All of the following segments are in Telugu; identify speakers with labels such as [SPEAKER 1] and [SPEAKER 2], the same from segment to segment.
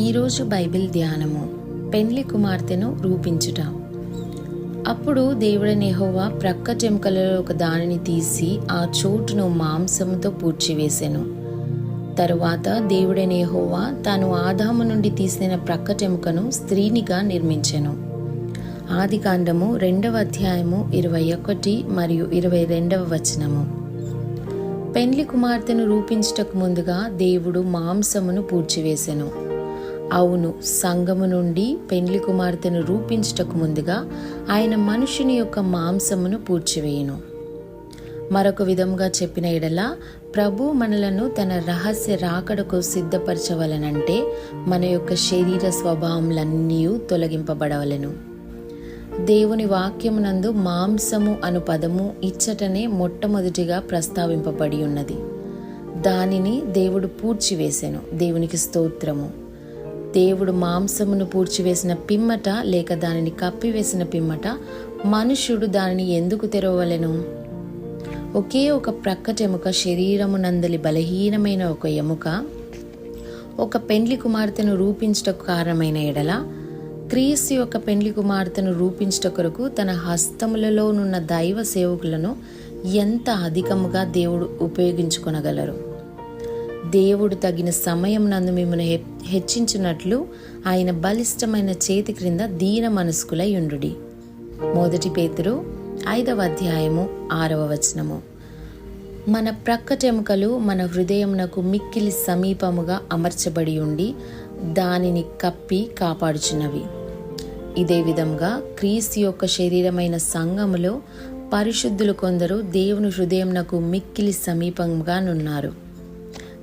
[SPEAKER 1] ఈరోజు బైబిల్ ధ్యానము. పెండ్లి కుమార్తెను రూపించుట. అప్పుడు దేవుడని నెహోవా ప్రక్క చెంకలలో ఒక దానిని తీసి ఆ చోటును మాంసముతో పూడ్చివేసెను. తరువాత దేవుడైన నెహోవా తాను ఆదాము నుండి తీసిన ప్రక్క చెముకను స్త్రీనిగా నిర్మించెను. ఆది కాండము రెండవ అధ్యాయము ఇరవై ఒకటి మరియు ఇరవై రెండవ వచనము. పెండ్లి కుమార్తెను రూపించుటకు ముందుగా దేవుడు మాంసమును పూడ్చివేసెను. అవును సంగము నుండి పెండ్లి కుమార్తెను రూపించుటకు ముందుగా ఆయన మనుషుని యొక్క మాంసమును పూడ్చివేయును. మరొక విధంగా చెప్పిన ఎడల ప్రభు మనలను తన రహస్య రాకడకు సిద్ధపరచవలనంటే మన యొక్క శరీర స్వభావములన్నీ తొలగింపబడవలెను. దేవుని వాక్యమునందు మాంసము అను పదము ఇచ్చటనే మొట్టమొదటిగా ప్రస్తావింపబడి ఉన్నది. దానిని దేవుడు పూడ్చివేసెను. దేవునికి స్తోత్రము. దేవుడు మాంసమును పూడ్చివేసిన పిమ్మట లేక దానిని కప్పివేసిన పిమ్మట మనుష్యుడు దానిని ఎందుకు తెరవలెను ఒకే ఒక ప్రక్కట ఎముక శరీరమునందలి బలహీనమైన ఒక ఎముక ఒక పెండ్లి కుమార్తెను రూపించుటకు కారణమైన ఎడల క్రీస్తు యొక్క పెండ్లి కుమార్తెను రూపించుట కొరకు తన హస్తములలోనున్న దైవ సేవకులను ఎంత అధికముగా దేవుడు ఉపయోగించుకొనగలరు? దేవుడు తగిన సమయం నందు మిమ్మల్ని హె- హెచ్చించినట్లు ఆయన బలిష్టమైన చేతి క్రింద దీన మనస్కులై ఉండుడి. మొదటి పేతురు ఐదవ అధ్యాయము ఆరవ వచనము. మన ప్రక్కటెముకలు మన హృదయమునకు మిక్కిలి సమీపముగా అమర్చబడి ఉండి దానిని కప్పి కాపాడుచున్నవి. ఇదే విధంగా క్రీస్తు యొక్క శరీరమైన సంఘములో పరిశుద్ధులు కొందరు దేవుని హృదయంనకు మిక్కిలి సమీపంగా నున్నారు.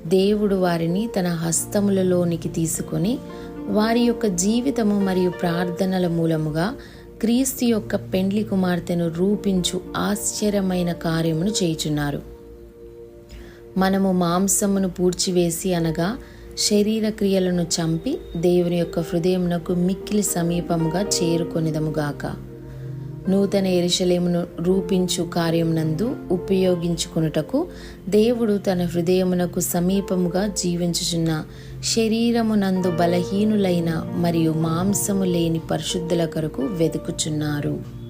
[SPEAKER 1] దేవుడు వారిని తన హస్తములలోనికి తీసుకొని వారి యొక్క జీవితము మరియు ప్రార్థనల మూలముగా క్రీస్తు యొక్క పెండ్లి కుమార్తెను రూపించు ఆశ్చర్యమైన కార్యమును చేయుచున్నారు. మనము మాంసమును పూడ్చివేసి అనగా శరీర క్రియలను చంపి దేవుని యొక్క హృదయమునకు మిక్కిలి సమీపముగా చేరుకొనిదముగాక. నూతన ఎరిశలేమును రూపించు కార్యమునందు ఉపయోగించుకొనుటకు దేవుడు తన హృదయమునకు సమీపముగా జీవించుచున్న శరీరమునందు బలహీనులైన మరియు మాంసము లేని పరిశుద్ధుల కొరకు వెతుకుచున్నారు